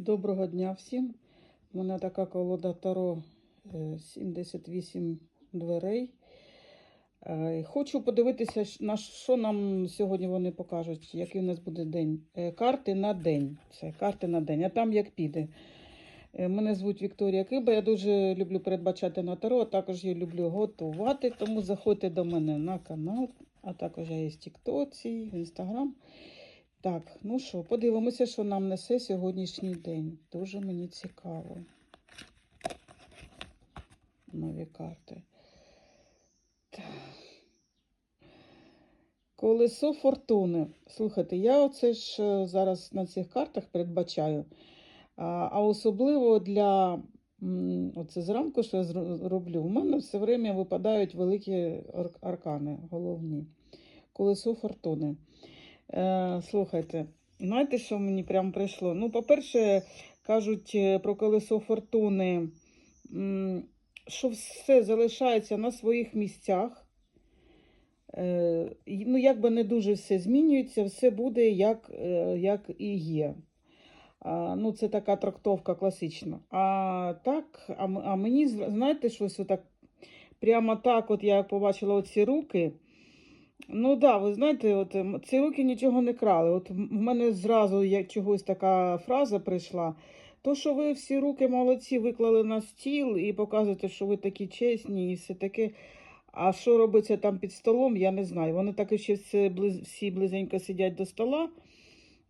Доброго дня всім. У мене така колода Таро е, 78 дверей. Е, Хочу подивитися, на що нам сьогодні вони покажуть, який у нас буде день. Е, Карти на день. Це карти на день, а там як піде. Е, Мене звуть Вікторія Киба. Я дуже люблю передбачати на таро, а також я люблю готувати. Тому заходьте до мене на канал, а також я є в Тіктоці, в Інстаграм. Так, ну що, подивимося, що нам несе сьогоднішній день. Дуже мені цікаво. Нові карти. Так. Колесо фортуни. Слухайте, я оце ж е, зараз на цих картах передбачаю. А, особливо для оце зранку, що я роблю, у мене все время випадають великі аркани, головні. Колесо фортуни. Е, слухайте, знаєте, що мені прямо прийшло? Ну, по-перше, кажуть е, про колесо фортуни, що все залишається на своїх місцях. Е, ну, якби не дуже все змінюється, все буде як, е, як і є. Ну, це така трактовка класична. А так, а, а мені, знаєте, щось отак, прямо так, от я побачила оці руки. Ну да, ви знаєте, от ем, ці руки нічого не крали. От в мене зразу як чогось така фраза прийшла. То, що ви всі руки молодці виклали на стіл і показуєте, що ви такі чесні і все таке. А що робиться там під столом, я не знаю. Вони так і ще всі, близенько сидять до стола.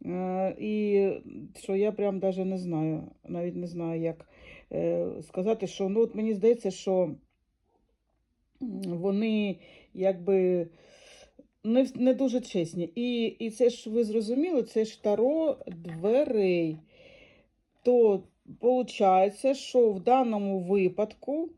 Е, і що я прям даже не знаю, навіть не знаю, як е, сказати, що ну, от мені здається, що вони якби не, не дуже чесні. І, і це ж ви зрозуміли, це ж таро дверей. То виходить, що в даному випадку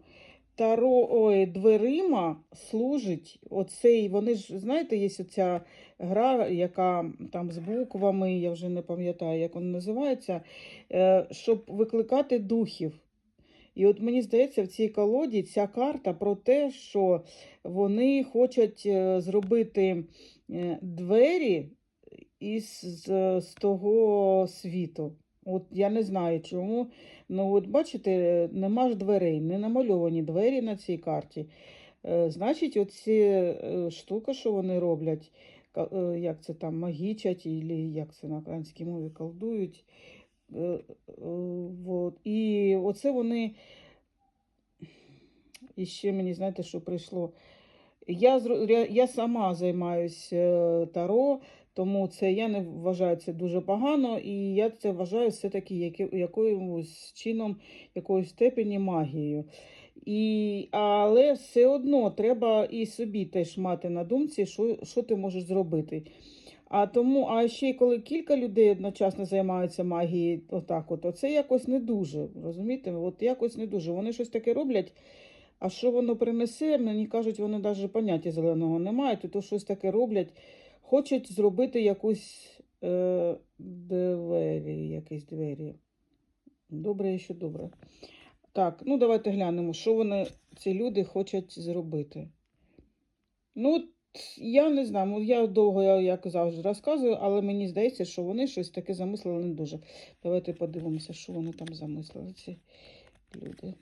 таро ой, дверима служить оцей, вони ж, знаєте, є оця гра, яка там з буквами, я вже не пам'ятаю, як вона називається, е, щоб викликати духів. І от мені здається, в цій колоді ця карта про те, що вони хочуть е, зробити е, двері із з, того світу. От я не знаю чому. Ну, от бачите, нема ж дверей, не намальовані двері на цій карті. Е, значить, оці штука, що вони роблять, як це там магічать, і як це на українській мові колдують. Е, е, вот. І оце вони. І ще мені, знаєте, що прийшло. Я, я, сама займаюся таро, тому це я не вважаю це дуже погано, і я це вважаю все-таки якимось чином, якоюсь степені магією. І, але все одно треба і собі теж мати на думці, що, що ти можеш зробити. А тому, а ще й коли кілька людей одночасно займаються магією, отак от, оце якось не дуже. Розумієте? От якось не дуже. Вони щось таке роблять. А що воно принесе, мені кажуть, вони навіть поняття зеленого не мають, то щось таке роблять. Хочуть зробити якусь е, двері, якісь двері. Добре, що добре. Так, ну давайте глянемо, що вони, ці люди, хочуть зробити. Ну, я не знаю, ну, я довго, як завжди, розказую, але мені здається, що вони щось таке замислили не дуже. Давайте подивимося, що вони там замислили, ці люди.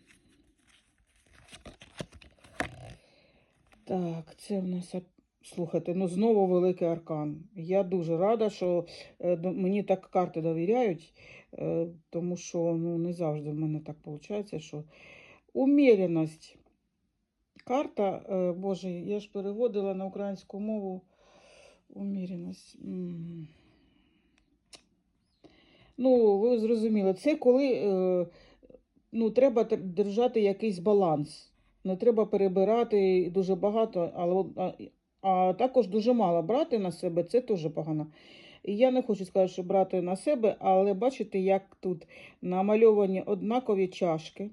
Так, це в нас. Слухайте, ну знову великий аркан. Я дуже рада, що е, мені так карти довіряють, е, тому що ну, не завжди в мене так виходить, що уміреність. Карта, е, Боже, я ж переводила на українську мову уміреність. Ну, ви зрозуміли, це коли ну, треба держати якийсь баланс. Не треба перебирати дуже багато, але а, також дуже мало брати на себе, це теж погано. Я не хочу сказати, що брати на себе, але бачите, як тут намальовані однакові чашки,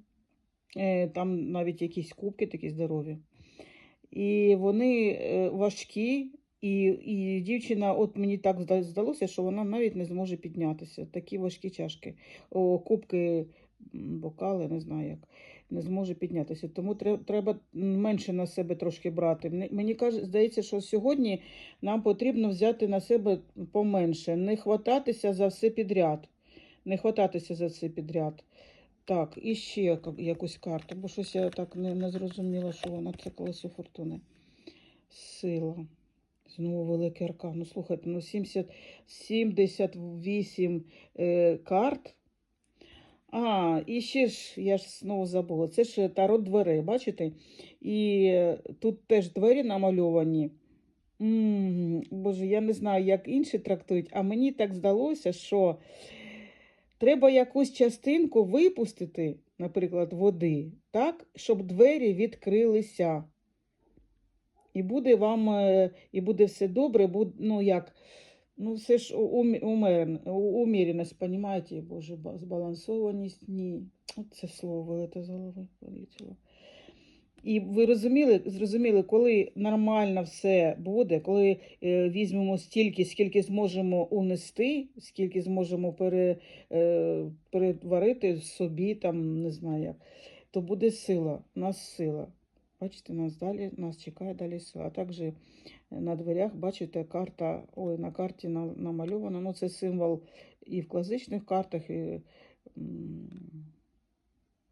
е, там навіть якісь кубки такі здорові. І вони е, важкі, і, і дівчина, от мені так здалося, що вона навіть не зможе піднятися. Такі важкі чашки, О, кубки, бокали, не знаю як, не зможе піднятися. Тому треба менше на себе трошки брати. Мені- каже, здається, що сьогодні нам потрібно взяти на себе поменше, не хвататися за все підряд. не хвататися за це підряд. Так, і ще якусь карту, бо щось я так не, не зрозуміла, що вона це колесо фортуни. Сила. Знову великий аркан. Ну, слухайте, ну 70, 78 е, карт. А, і ще ж, я ж знову забула, це ж тарот дверей, бачите? І е, тут теж двері намальовані. М, Боже, я не знаю, як інші трактують, а мені так здалося, що треба якусь частинку випустити, наприклад, води, так, щоб двері відкрилися. І буде вам, е, і буде все добре, буд, ну як, ну все ж уміреність, понімаєте, Боже, збалансованість, ні. От це слово вилете з голови вилетіло. І ви розуміли, зрозуміли, коли нормально все буде, коли е, візьмемо стільки, скільки зможемо унести, скільки зможемо пере, е, перетворити собі, там, не знаю як, то буде сила, у нас сила. Бачите, нас далі, нас чекає далі сила. А також на дверях, бачите, карта, ой, на карті на- намальовано, ну це символ і в класичних картах, і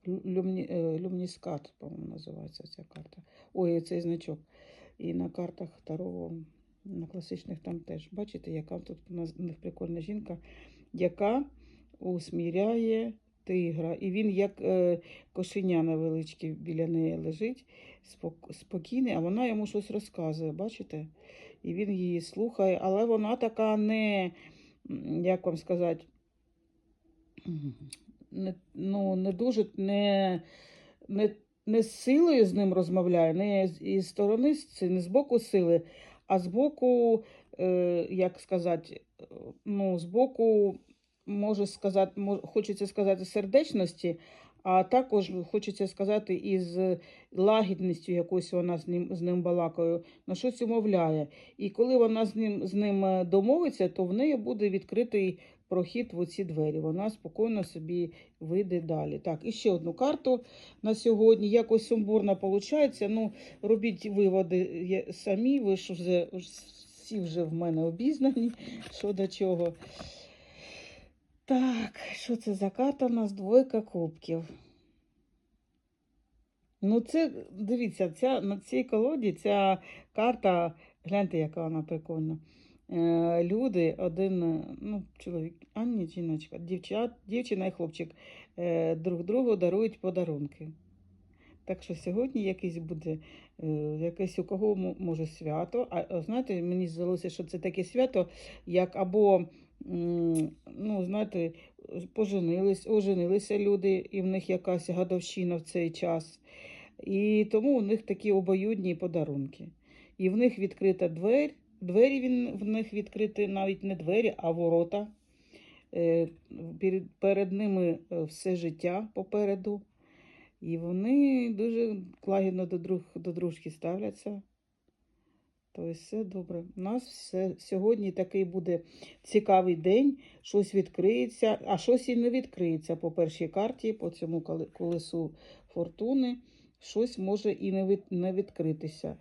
Люмні, е, люмніскат, по-моєму, називається ця карта. Ой, цей значок. І на картах Таро, на класичних там теж. Бачите, яка тут у нас прикольна жінка, яка усміряє тигра. І він, як е, кошеня невеличке біля неї лежить, спок- спокійний, а вона йому щось розказує, бачите? І він її слухає, але вона така не, як вам сказати, не, ну, не дуже не, не, не з силою з ним розмовляє, не із сторони, не з боку сили, а з боку, е, як сказати, ну, з боку, може сказати, хочеться сказати, сердечності, а також хочеться сказати, із лагідністю якось вона з ним, з ним балакає, на щось умовляє. І коли вона з ним, з ним е, домовиться, то в неї буде відкритий прохід в оці двері. Вона спокійно собі вийде далі. Так, і ще одну карту на сьогодні. Якось сумбурно виходить. Ну, робіть виводи самі, ви ж вже всі вже в мене обізнані, що до чого. Так, що це за карта? У нас двойка кубків. Ну, це, дивіться, ця, на цій колоді ця карта, гляньте, яка вона прикольна. Е, люди, один, ну, чоловік, а ні, жіночка, дівчат, дівчина і хлопчик е, друг другу дарують подарунки. Так що сьогодні якийсь буде, е, якесь у кого може свято. А знаєте, мені здалося, що це таке свято, як або, ну, знаєте, поженились, оженилися люди, і в них якась годовщина в цей час. І тому у них такі обоюдні подарунки. І в них відкрита двері. Двері він, в них відкриті навіть не двері, а ворота. Е, Перед, перед ними е, все життя попереду. І вони дуже лагідно до, друг, до дружки ставляться. Тобто все добре. У нас все, сьогодні такий буде цікавий день, щось відкриється, а щось і не відкриється по першій карті, по цьому колесу фортуни. Щось може і не, від, не відкритися.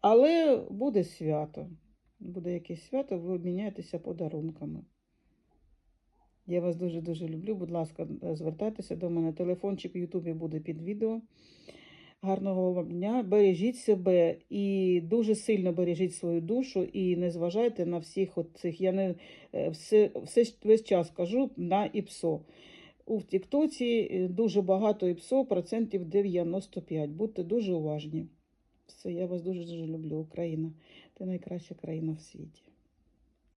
Але буде свято. Буде якесь свято, ви обміняєтеся подарунками. Я вас дуже-дуже люблю. Будь ласка, звертайтеся до мене. Телефончик в Ютубі буде під відео. Гарного вам дня. Бережіть себе і дуже сильно бережіть свою душу і не зважайте на всіх от цих. Я не е, все, все весь час кажу на ІПСО. У Тіктоці е, дуже багато ІПСО, процентів 95. Будьте дуже уважні. Все, я вас дуже дуже люблю. Україна. Це найкраща країна в світі.